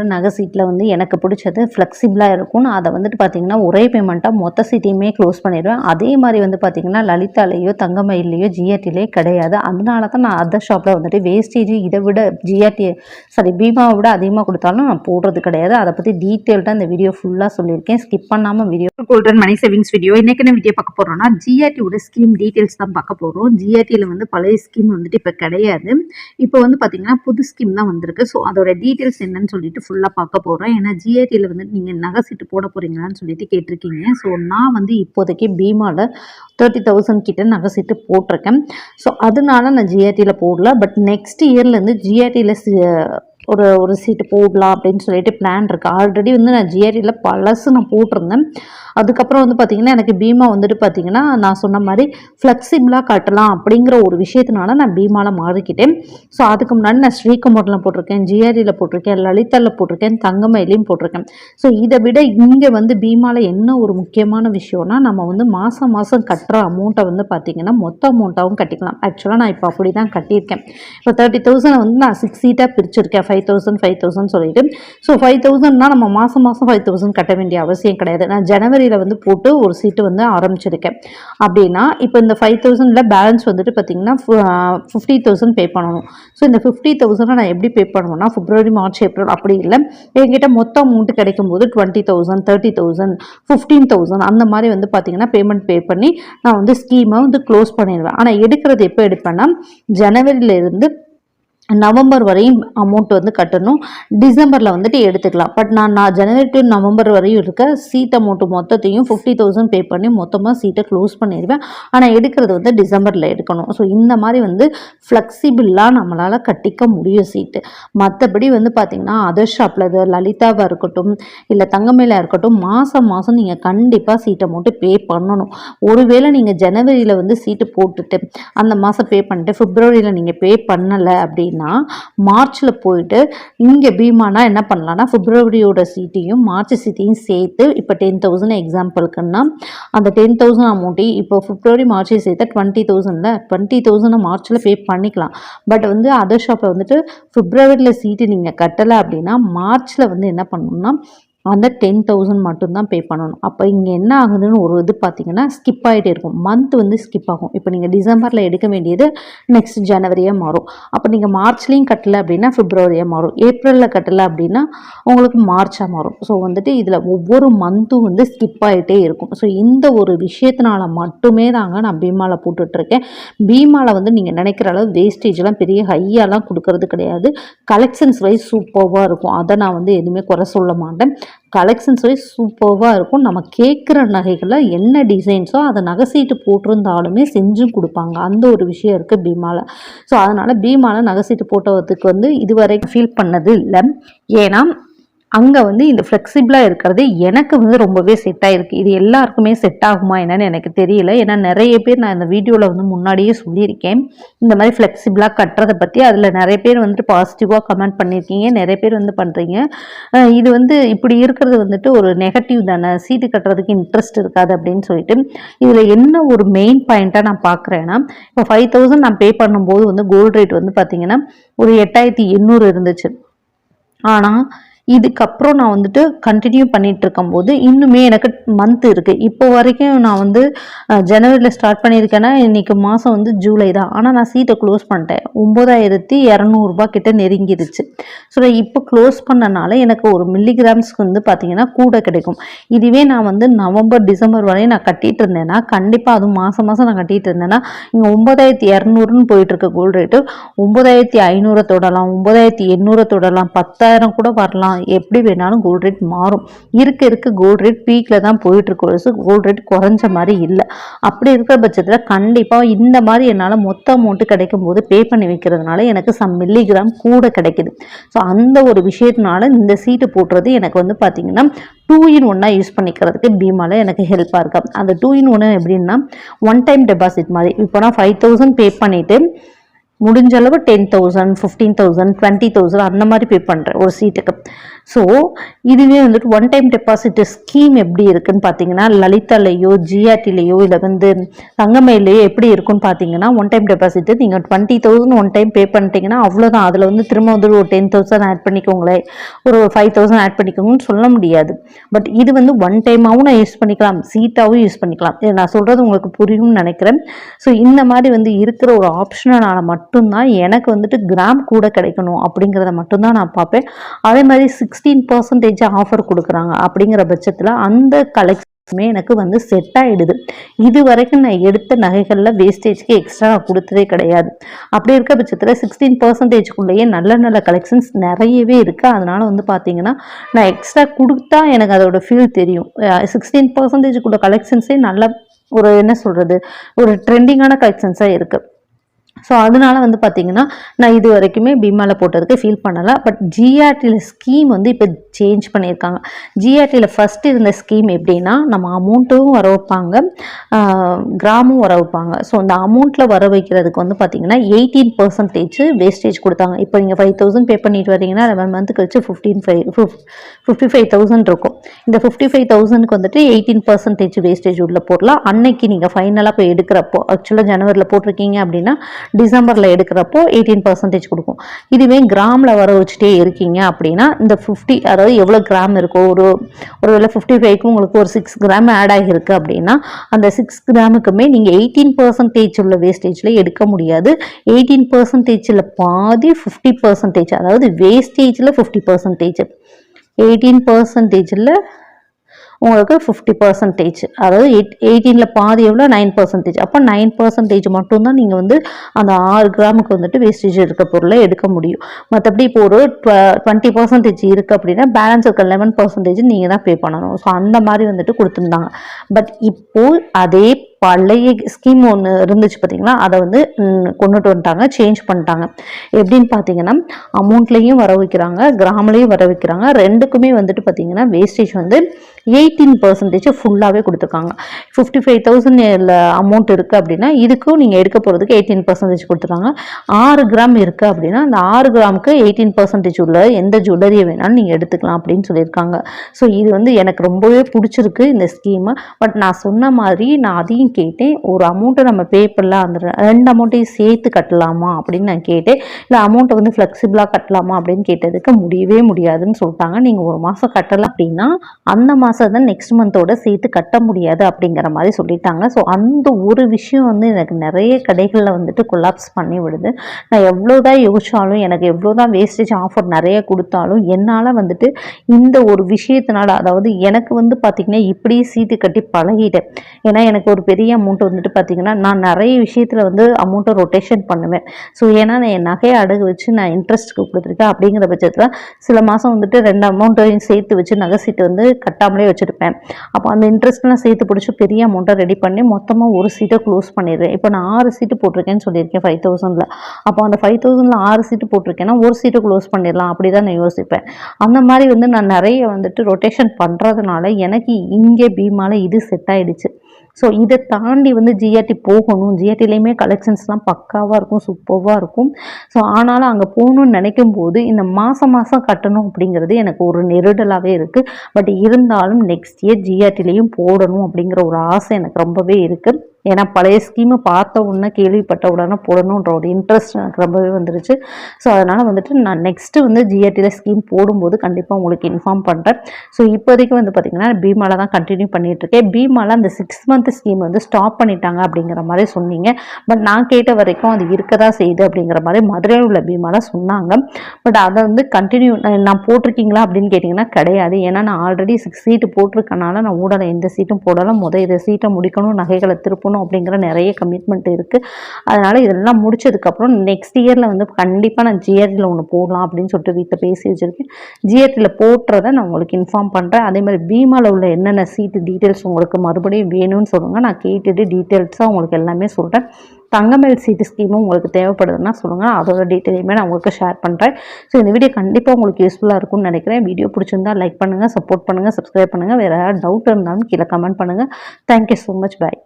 உள்ள நகை சீட்டில் வந்து எனக்கு பிடிச்சது ஃப்ளெக்சிபிளாக இருக்கும் நான் அதை வந்துட்டு பார்த்தீங்கன்னா ஒரே பேமெண்ட்டாக மொத்த சீட்டையுமே க்ளோஸ் பண்ணிடுவேன். அதே மாதிரி வந்து பார்த்தீங்கன்னா லலிதாலேயோ தங்கமயிலையோ ஜிஆர்டிலேயோ கிடையாது. அதனால தான் நான் அதர் ஷாப்பில் வந்துட்டு வேஸ்டேஜ் இதை விட ஜிஆர்டி சாரி பீமாவை விட அதிகமாக கொடுத்தாலும் நான் போடுறது கிடையாது. அதை பற்றி டீட்டெயில்டாக இந்த வீடியோ ஃபுல்லாக சொல்லியிருக்கேன். ஸ்கிப் பண்ணாமல் video golden money savings video இன்னைக்கு என்ன வீடியோ பார்க்க போகிறோம்னா ஜிஆர்டியோட ஸ்கீம் டீட்டெயில்ஸ் தான் பார்க்க போகிறோம் ஜிஆர்டியில் வந்து பழைய ஸ்கீம் வந்துட்டு இப்போ கிடையாது. இப்போ வந்து பார்த்தீங்கன்னா புது ஸ்கீம் தான் வந்திருக்கு. ஸோ அதோட டீட்டெயில்ஸ் என்னன்னு சொல்லிட்டு ஃபுல்லாக பார்க்க போகிறோம் ஏன்னா ஜிஐடியில் வந்து நீங்கள் நகை சீட்டு போட போகிறீங்களான்னு சொல்லிட்டு கேட்டிருக்கீங்க. ஸோ நான் வந்து இப்போதைக்கு பீமாவில் தேர்ட்டி தௌசண்ட் கிட்ட நகை சீட்டு போட்டிருக்கேன். ஸோ அதனால நான் ஜிஐடியில் போடல. பட் நெக்ஸ்ட் இயர்லேருந்து ஜிஐடியில் ஒரு ஒரு சீட்டு போடலாம் அப்படின்னு சொல்லிட்டு பிளான் இருக்குது ஆல்ரெடி வந்து நான் ஜிஆர்டியில் பழசு நான் போட்டிருந்தேன். அதுக்கப்புறம் வந்து பார்த்திங்கன்னா எனக்கு பீமா வந்துட்டு பார்த்திங்கன்னா நான் சொன்ன மாதிரி ஃப்ளெக்சிபிளாக கட்டலாம் அப்படிங்கிற ஒரு விஷயத்தினால நான் பீமாவில் மாறிக்கிட்டேன். ஸோ அதுக்கு முன்னாடி நான் ஸ்ரீகுமரில் போட்டிருக்கேன் ஜிஆர்டியில் போட்டிருக்கேன் லலிதாவில் போட்டிருக்கேன் தங்கமயிலையும் போட்டிருக்கேன். ஸோ இதை விட இங்கே வந்து பீமாவில் என்ன ஒரு முக்கியமான விஷயம்னா நம்ம வந்து மாதம் மாதம் கட்டுற அமௌண்ட்டை வந்து பார்த்திங்கன்னா மொத்த அமௌண்ட்டாகவும் கட்டிக்கலாம். ஆக்சுவலாக நான் இப்போ அப்படி தான் கட்டியிருக்கேன். இப்போ தேர்ட்டி தௌசண்ட் வந்து நான் சிக்ஸ் சீட்டாக பிரிச்சிருக்கேன். ஃபைவ் தௌசண்ட் ஃபைவ் தௌசண்ட் சொல்லிட்டு. ஸோ ஃபைவ் தௌசண்ட்னா நம்ம மாதம் மாதம் ஃபைவ் தௌசண்ட் கட்ட வேண்டிய அவசியம் கிடையாது. நான் ஜனவரி ஜனவரியில் வந்து போட்டு ஒரு சீட்டு வந்து ஆரம்பிச்சிருக்கேன். அப்படின்னா இப்போ இந்த ஃபைவ் தௌசண்டில் பேலன்ஸ் வந்துட்டு பார்த்தீங்கன்னா ஃபிஃப்டி தௌசண்ட் பே பண்ணணும். ஸோ இந்த ஃபிஃப்டி தௌசண்டை நான் எப்படி பே பண்ணுவேன்னா ஃபிப்ரவரி மார்ச் ஏப்ரல் அப்படி இல்லை. என்கிட்ட மொத்த அமௌண்ட் கிடைக்கும் போது twenty thousand thirty thousand fifteen thousand அந்த மாதிரி வந்து பார்த்தீங்கன்னா பேமெண்ட் பே பண்ணி நான் வந்து ஸ்கீமை வந்து க்ளோஸ் பண்ணிடுவேன். ஆனால் எடுக்கிறது எப்போ எடுப்பேன்னா ஜனவரியிலேருந்து நவம்பர் வரையும் அமௌண்ட் வந்து கட்டணும். டிசம்பரில் வந்துட்டு எடுத்துக்கலாம். பட் நான் நான் ஜனவரி டு நவம்பர் வரையும் இருக்க சீட் அமௌண்ட்டு மொத்தத்தையும் ஃபிஃப்டி தௌசண்ட் பே பண்ணி மொத்தமாக சீட்டை க்ளோஸ் பண்ணிடுவேன். ஆனால் எடுக்கிறது வந்து டிசம்பரில் எடுக்கணும். ஸோ இந்த மாதிரி வந்து ஃப்ளெக்சிபிளாக நம்மளால் கட்டிக்க முடியும் சீட்டு மற்றபடி வந்து பார்த்திங்கன்னா அதர் ஷாப்பில் இது லலிதாவாக இருக்கட்டும் இல்லை தங்கமேலாக இருக்கட்டும் மாதம் மாதம் நீங்கள் கண்டிப்பாக சீட் அமௌண்ட்டு பே பண்ணணும். ஒருவேளை நீங்கள் ஜனவரியில் வந்து சீட்டு போட்டுட்டு அந்த மாதம் பே பண்ணிட்டு ஃபிப்ரவரியில் நீங்கள் பே பண்ணலை அப்படின்னு மார்ச்சில் போயிட்டு இங்கே பீமானா என்ன பண்ணலாம்னா பிப்ரவரியோட சீட்டையும் மார்ச் சீட்டையும் சேர்த்து இப்போ டென் தௌசண்ட் எக்ஸாம்பிளுக்குன்னா அந்த டென் தௌசண்ட் அமௌண்ட்டையும் இப்போ பிப்ரவரி மார்ச் சேர்த்தா டுவெண்ட்டி தௌசண்டில் டுவெண்ட்டி தௌசண்ட் மார்ச்சில் பே பண்ணிக்கலாம். பட் வந்து அதர் ஷாப்பில் வந்துட்டு பிப்ரவரியில் சீட்டு நீங்கள் கட்டலை அப்படின்னா மார்ச்சில் வந்து என்ன பண்ணணும்னா அந்த டென் தௌசண்ட் மட்டும்தான் பே பண்ணணும். அப்போ இங்கே என்ன ஆகுதுன்னு ஒரு இது பார்த்தீங்கன்னா ஸ்கிப் ஆகிட்டே இருக்கும். மந்த் வந்து ஸ்கிப் ஆகும். இப்போ நீங்கள் டிசம்பரில் எடுக்க வேண்டியது நெக்ஸ்ட் ஜனவரியாக மாறும். அப்போ நீங்கள் மார்ச்லேயும் கட்டலை அப்படின்னா ஃபிப்ரவரியாக மாறும். ஏப்ரலில் கட்டலை அப்படின்னா உங்களுக்கு மார்ச்சாக மாறும். ஸோ வந்துட்டு இதில் ஒவ்வொரு மந்த்தும் வந்து ஸ்கிப் ஆகிட்டே இருக்கும். ஸோ இந்த ஒரு விஷயத்தினால மட்டுமே தாங்க நான் பீமாவில் போட்டுட்ருக்கேன். பீமாவில் வந்து நீங்கள் நினைக்கிற அளவு வேஸ்டேஜ்லாம் பெரிய ஹையாலாம் கொடுக்கறது கிடையாது. கலெக்ஷன்ஸ் வைஸ் சூப்பராக இருக்கும். அதை நான் வந்து எதுவுமே குறை சொல்ல மாட்டேன். கலெக்ஷன்ஸ் சூப்பர்வாக இருக்கும். நம்ம கேட்குற நகைகளில் என்ன டிசைன்ஸோ அதை நகை சீட்டு போட்டிருந்தாலுமே செஞ்சும் கொடுப்பாங்க. அந்த ஒரு விஷயம் இருக்குது பீமாவில் ஸோ அதனால் பீமாவில் நகைசீட்டு போட்டதுக்கு வந்து இதுவரைக்கும் ஃபீல் பண்ணது இல்லை ஏன்னா அங்கே வந்து இந்த ஃப்ளெக்சிபிளாக இருக்கிறது எனக்கு வந்து ரொம்பவே செட் ஆகிருக்கு இது எல்லாருக்குமே செட் ஆகுமா என்னன்னு எனக்கு தெரியல. ஏன்னா நிறைய பேர் நான் இந்த வீடியோவில் வந்து முன்னாடியே சொல்லியிருக்கேன். இந்த மாதிரி ஃப்ளெக்சிபிளாக கட்டுறதை பற்றி அதில் நிறைய பேர் வந்துட்டு பாசிட்டிவாக கமெண்ட் பண்ணியிருக்கீங்க. நிறைய பேர் வந்து பண்ணுறீங்க இது வந்து இப்படி இருக்கிறது வந்துட்டு ஒரு நெகட்டிவ் தானே. சீட்டு கட்டுறதுக்கு இன்ட்ரெஸ்ட் இருக்காது அப்படின்னு சொல்லிட்டு. இதில் என்ன ஒரு மெயின் பாயிண்ட்டாக நான் பார்க்குறேன்னா இப்போ ஃபைவ் தௌசண்ட் நான் பே பண்ணும்போது வந்து கோல்டு ரேட் வந்து பார்த்தீங்கன்னா ஒரு எட்டாயிரத்தி எண்ணூறு இருந்துச்சு. ஆனால் இதுக்கப்புறம் நான் வந்துட்டு கண்டினியூ பண்ணிட்டு இருக்கும்போது இன்னுமே எனக்கு மந்த் இருக்குது இப்போ வரைக்கும் நான் வந்து ஜனவரியில் ஸ்டார்ட் பண்ணியிருக்கேன்னா இன்னைக்கு மாதம் வந்து ஜூலை தான். ஆனால் நான் சீட்டை க்ளோஸ் பண்ணிட்டேன். ஒம்பதாயிரத்தி இரநூறுபா கிட்ட நெருங்கிடுச்சு ஸோ இப்போ க்ளோஸ் பண்ணனால எனக்கு ஒரு மில்லிகிராம்ஸ்க்கு வந்து பார்த்தீங்கன்னா கூட கிடைக்கும். இதுவே நான் வந்து நவம்பர் டிசம்பர் வரையும் நான் கட்டிட்டு இருந்தேன்னா கண்டிப்பாக அதுவும் மாதம் மாதம் நான் கட்டிட்டு இருந்தேன்னா இங்கே ஒம்பதாயிரத்தி இரநூறுன்னு போயிட்டுருக்க கோல்டு ரேட்டு ஒம்பதாயிரத்தி ஐநூறை தொடலாம் ஒம்பதாயிரத்தி எண்ணூறை தொடலாம் பத்தாயிரம் கூட வரலாம். எப்படி வேணாலும் கோல்ட் ரேட் மாறும். இருக்க இருக்க கோல்ட் ரேட் பீக்கில் தான் போயிட்டு ஸோ கோல்ட் ரேட் குறைஞ்ச மாதிரி இல்லை. அப்படி இருக்கிற பட்சத்தில் கண்டிப்பாக இந்த மாதிரி என்னால் மொத்த அமௌண்ட்டு கிடைக்கும் போது பே பண்ணி வைக்கிறதுனால எனக்கு சம் மில்லிகிராம் கூட கிடைக்குது. ஸோ அந்த ஒரு விஷயத்தினால இந்த சீட்டு போட்டுறது எனக்கு வந்து பார்த்திங்கன்னா டூ இன் ஒன்னாக யூஸ் பண்ணிக்கிறதுக்கு பீமாவில் எனக்கு ஹெல்ப்பாக இருக்கும் அந்த டூ இன் ஒன்று எப்படின்னா ஒன் டைம் டெபாசிட் மாதிரி. இப்போ நான் ஃபைவ் தௌசண்ட் பே பண்ணிவிட்டு முடிஞ்ச அளவு ten thousand fifteen thousand twenty thousand அந்த மாதிரி பே பண்ணுறேன் ஒரு சீட்டுக்கு ஸோ இதுவே வந்துட்டு ஒன் டைம் டெபாசிட் ஸ்கீம் எப்படி இருக்குன்னு பார்த்தீங்கன்னா லலிதாலேயோ ஜிஆர்டிலேயோ இல்லை வந்து தங்கமையிலேயோ எப்படி இருக்குன்னு பார்த்தீங்கன்னா ஒன் டைம் டெபாசிட் நீங்கள் twenty thousand one time pay பண்ணிட்டீங்கன்னா அவ்வளோதான் அதில் வந்து திரும்ப வந்து ஒரு டென் தௌசண்ட் ஆட் பண்ணிக்கோங்களேன் ஒரு ஃபைவ் தௌசண்ட் ஆட் பண்ணிக்கோங்கன்னு சொல்ல முடியாது. பட் இது வந்து ஒன் டைமாகவும் நான் யூஸ் பண்ணிக்கலாம். சீட்டாகவும் யூஸ் பண்ணிக்கலாம். இது நான் சொல்கிறது உங்களுக்கு புரியும்னு நினைக்கிறேன். ஸோ இந்த மாதிரி வந்து இருக்கிற ஒரு ஆப்ஷனால் மட்டும்தான் எனக்கு வந்துட்டு கிராம் கூட கிடைக்கணும் அப்படிங்கிறத மட்டும்தான் நான் பார்ப்பேன். அதே மாதிரி சிக்ஸ் சிக்ஸ்டீன் பர்சன்டேஜ் ஆஃபர் கொடுக்குறாங்க. அப்படிங்கிற பட்சத்தில் அந்த கலெக்ஷனுமே எனக்கு வந்து செட் ஆகிடுது இது வரைக்கும் நான் எடுத்த நகைகளில் வேஸ்டேஜ்க்கு எக்ஸ்ட்ரா நான் கொடுத்ததே கிடையாது. அப்படி இருக்க பட்சத்தில் சிக்ஸ்டீன் பர்சன்டேஜ்குள்ளேயே நல்ல நல்ல கலெக்ஷன்ஸ் நிறையவே இருக்குது அதனால் வந்து பார்த்தீங்கன்னா நான் எக்ஸ்ட்ரா கொடுத்தா எனக்கு அதோட ஃபீல் தெரியும். சிக்ஸ்டீன் பர்சன்டேஜுக்குள்ள கலெக்ஷன்ஸே நல்ல ஒரு என்ன சொல்கிறது ஒரு ட்ரெண்டிங்கான கலெக்ஷன்ஸாக இருக்குது ஸோ அதனால வந்து பார்த்தீங்கன்னா நான் இது வரைக்குமே பீமாவில் போட்டதுக்கு ஃபீல் பண்ணலை. பட் ஜிஆர்டியில் ஸ்கீம் வந்து இப்போ சேஞ்ச் பண்ணியிருக்காங்க. ஜிஆர்டியில் ஃபஸ்ட் இருந்த ஸ்கீம் எப்படின்னா நம்ம அமௌண்ட்டும் வர வைப்பாங்க. கிராமும் வர வைப்பாங்க. ஸோ அந்த அமௌண்ட்டில் வர வைக்கிறதுக்கு வந்து பார்த்தீங்கன்னா எயிட்டீன் பர்சன்டேஜ் வேஸ்டேஜ் கொடுத்தாங்க. இப்போ நீங்கள் ஃபைவ் தௌசண்ட் பே பண்ணிட்டு வரீங்கன்னா லெவன் மந்த் கழிச்சு fifteen five fifty five thousand இருக்கும். இந்த ஃபிஃப்டி ஃபைவ் தௌசண்ட்க்கு வந்துட்டு எயிட்டீன் பர்சன்டேஜ் வேஸ்டேஜ் உள்ள போடலாம். அன்னைக்கு நீங்கள் ஃபைனலாக போய் எடுக்கிறப்போ ஆக்சுவலாக ஜனவரியில் போட்டிருக்கீங்க அப்படின்னா டிசம்பரில் எடுக்கிறப்போ எயிட்டீன் பர்சன்டேஜ் கொடுக்கும். இதுவே கிராமில் வர வச்சுட்டே இருக்கீங்க அப்படின்னா இந்த ஃபிஃப்டி அதாவது எவ்வளோ கிராம் இருக்கோ ஒரு ஒரு வேளை ஃபிஃப்டி ஃபைவ்க்கு உங்களுக்கு ஒரு சிக்ஸ் கிராம் ஆட் ஆகிருக்கு அப்படின்னா அந்த சிக்ஸ் கிராமுக்குமே நீங்கள் எயிட்டீன் பர்சன்டேஜ் உள்ள வேஸ்டேஜில் எடுக்க முடியாது. எயிட்டீன் பர்சன்டேஜில் பாதி ஃபிஃப்டி பர்சன்டேஜ் அதாவது வேஸ்டேஜில் ஃபிஃப்டி பர்சன்டேஜ் எயிட்டீன் பர்சன்டேஜில் உங்களுக்கு ஃபிஃப்டி பர்சன்டேஜ் அதாவது எயிட் எயிட்டீனில் பாதி எவ்வளோ நைன் பர்சன்டேஜ் அப்போ நைன் பர்சன்டேஜ் மட்டும்தான் நீங்கள் வந்து அந்த ஆறு கிராமுக்கு வந்துட்டு வேஸ்டேஜ் இருக்க பொருளை எடுக்க முடியும். மற்றபடி இப்போ ஒரு டுவெண்ட்டி பர்சன்டேஜ் இருக்குது அப்படின்னா பேலன்ஸ் இருக்க லெவன் பர்சன்டேஜ் நீங்கள் தான் பே பண்ணணும். ஸோ அந்த மாதிரி வந்துட்டு கொடுத்துருந்தாங்க. பட் இப்போது அதே பழைய ஸ்கீம் ஒன்று இருந்துச்சு பார்த்தீங்கன்னா அதை வந்து கொண்டுட்டு வந்துட்டாங்க சேஞ்ச் பண்ணிட்டாங்க. எப்படின்னு பார்த்தீங்கன்னா அமௌண்ட்லேயும் வர வைக்கிறாங்க கிராமலையும் வர வைக்கிறாங்க. ரெண்டுக்குமே வந்துட்டு பார்த்தீங்கன்னா வேஸ்டேஜ் வந்து எயிட்டீன் பர்சன்டேஜ் ஃபுல்லாகவே கொடுத்துருக்காங்க. ஃபிஃப்டி ஃபைவ் தௌசண்ட் அமௌண்ட் இருக்குது அப்படின்னா இதுக்கும் நீங்கள் எடுக்க போகிறதுக்கு எயிட்டீன் பர்சன்டேஜ் கொடுத்துருக்காங்க. ஆறு கிராம் இருக்குது அப்படின்னா அந்த ஆறு கிராமுக்கு எயிட்டீன் பர்சன்டேஜ் உள்ள எந்த ஜுவல்லரியை வேணாலும் நீங்கள் எடுத்துக்கலாம் அப்படின்னு சொல்லியிருக்காங்க. ஸோ இது வந்து எனக்கு ரொம்பவே பிடிச்சிருக்கு இந்த ஸ்கீமு பட் நான் சொன்ன மாதிரி நான் அதையும் கேட்டேன் ஒரு அமௌண்ட்டை நம்ம பே பண்ணலாம் அந்த ரெண்டு அமௌண்ட்டையும் சேர்த்து கட்டலாமா அப்படின்னு நான் கேட்டேன். இல்லை அமௌண்ட்டை வந்து ஃப்ளெக்சிபிளாக கட்டலாமா அப்படின்னு கேட்டதுக்கு முடியவே முடியாதுன்னு சொல்லிட்டாங்க. நீங்கள் ஒரு மாதம் கட்டலாம் அப்படின்னா அந்த மாதம் தான் நெக்ஸ்ட் மந்தோட சேர்த்து கட்ட முடியாது அப்படிங்கிற மாதிரி சொல்லிட்டாங்க. ஸோ அந்த ஒரு விஷயம் வந்து எனக்கு நிறைய கடைகளில் வந்துட்டு கொலாப்ஸ் பண்ணி விடுது. நான் எவ்வளோதான் யோசிச்சாலும் எனக்கு எவ்வளோதான் வேஸ்டேஜ் ஆஃபர் நிறைய கொடுத்தாலும் என்னால் வந்துட்டு இந்த ஒரு விஷயத்தினால அதாவது எனக்கு வந்து பார்த்திங்கன்னா இப்படியே சீட்டு கட்டி பழகிட்டேன். ஏன்னா எனக்கு ஒரு பெரிய பெரிய அமௌண்ட் வந்துட்டு பார்த்தீங்கன்னா நான் நிறைய விஷயத்தில் வந்து அமௌண்ட்டை ரொட்டேஷன் பண்ணுவேன். ஸோ ஏன்னா நான் என் நகையை அடகு வச்சு நான் இன்ட்ரெஸ்ட்டுக்கு கொடுத்துருக்கேன். அப்படிங்கிற பட்சத்தில் சில மாதம் வந்துட்டு ரெண்டு அமௌண்ட்டையும் சேர்த்து வச்சு நகை சீட்டு வந்து கட்டாமலே வச்சுருப்பேன். அப்போ அந்த இன்ட்ரெஸ்ட்லாம் சேர்த்து பிடிச்சி பெரிய அமௌண்ட்டை ரெடி பண்ணி மொத்தமாக ஒரு சீட்டை க்ளோஸ் பண்ணிடுறேன். இப்போ நான் ஆறு சீட்டு போட்டிருக்கேன்னு சொல்லியிருக்கேன் ஃபைவ் தௌசண்டில் அப்போ அந்த ஃபைவ் தௌசண்டில் ஆறு சீட்டு போட்டிருக்கேன்னா ஒரு சீட்டை க்ளோஸ் பண்ணிடலாம். அப்படி தான் நான் யோசிப்பேன். அந்த மாதிரி வந்து நான் நிறைய வந்துட்டு ரொட்டேஷன் பண்ணுறதுனால எனக்கு இங்கே பீமாவில் இது செட் ஆகிடுச்சு ஸோ இதை தாண்டி வந்து ஜிஆர்டி போகணும். ஜிஆர்டிலையுமே கலெக்ஷன்ஸ்லாம் பக்காவாக இருக்கும் சூப்பராக இருக்கும். ஸோ ஆனாலும் அங்கே போகணும்னு நினைக்கும் போது இந்த மாதம் மாதம் கட்டணும் அப்படிங்கிறது எனக்கு ஒரு நெருடலாகவே இருக்குது பட் இருந்தாலும் நெக்ஸ்ட் இயர் ஜிஆர்டிலையும் போடணும் அப்படிங்கிற ஒரு ஆசை எனக்கு ரொம்பவே இருக்குது ஏன்னா பழைய ஸ்கீமை பார்த்த உடனே கேள்விப்பட்ட உடனே போடணுன்ற ஒரு இன்ட்ரெஸ்ட் எனக்கு ரொம்பவே வந்துருச்சு. ஸோ அதனால் வந்துட்டு நான் நெக்ஸ்ட்டு வந்து ஜிஆர்டியில் ஸ்கீம் போடும்போது கண்டிப்பாக உங்களுக்கு இன்ஃபார்ம் பண்ணுறேன் ஸோ இப்போதைக்கு வந்து பார்த்திங்கன்னா பீமாவில் தான் கண்டினியூ பண்ணிகிட்ருக்கேன் பீமாவில் அந்த சிக்ஸ் மந்த் ஸ்கீம் வந்து ஸ்டாப் பண்ணிட்டாங்க அப்படிங்கிற மாதிரி சொன்னீங்க. பட் நான் கேட்ட வரைக்கும் அது இருக்க தான் செய்யுது அப்படிங்கிற மாதிரி மதுரையில் உள்ள பீமாவில் சொன்னாங்க. பட் அதை வந்து கண்டினியூ நான் போட்டிருக்கீங்களா அப்படின்னு கேட்டிங்கன்னா கிடையாது. ஏன்னா நான் ஆல்ரெடி சிக்ஸ் சீட்டு போட்டிருக்கனால நான் ஊடலை எந்த சீட்டும் போடலாம் முதல் இதை சீட்டை முடிக்கணும் நகைகளை திருப்பணும் போகணும் அப்படிங்கிற நிறைய கமிட்மெண்ட் இருக்குது அதனால் இதெல்லாம் முடிச்சதுக்கப்புறம் நெக்ஸ்ட் இயரில் வந்து கண்டிப்பாக நான் ஜிஆர்டியில் ஒன்று போடலாம் அப்படின்னு சொல்லிட்டு வீட்டில் பேசி வச்சுருக்கேன். ஜிஆர்டியில் போட்டுறதை நான் உங்களுக்கு இன்ஃபார்ம் பண்ணுறேன் அதே மாதிரி பீமாவில் உள்ள என்னென்ன சீட்டு டீட்டெயில்ஸ் உங்களுக்கு மறுபடியும் வேணும்னு சொல்லுங்கள் நான் கேட்டுட்டு டீட்டெயில்ஸாக உங்களுக்கு எல்லாமே சொல்கிறேன் தங்கமேல் சீட்டு ஸ்கீமும் உங்களுக்கு தேவைப்படுதுன்னா சொல்லுங்கள் அதோட டீட்டெயிலுமே நான் உங்களுக்கு ஷேர் பண்ணுறேன் ஸோ இந்த வீடியோ கண்டிப்பாக உங்களுக்கு யூஸ்ஃபுல்லாக இருக்கும்னு நினைக்கிறேன். வீடியோ பிடிச்சிருந்தா லைக் பண்ணுங்கள் சப்போர்ட் பண்ணுங்கள் சப்ஸ்கிரைப் பண்ணுங்கள் வேறு ஏதாவது டவுட் இருந்தாலும் கீழே கமெண்ட் பண்ணுங்கள் தேங்க்யூ ஸோ மச் பாய்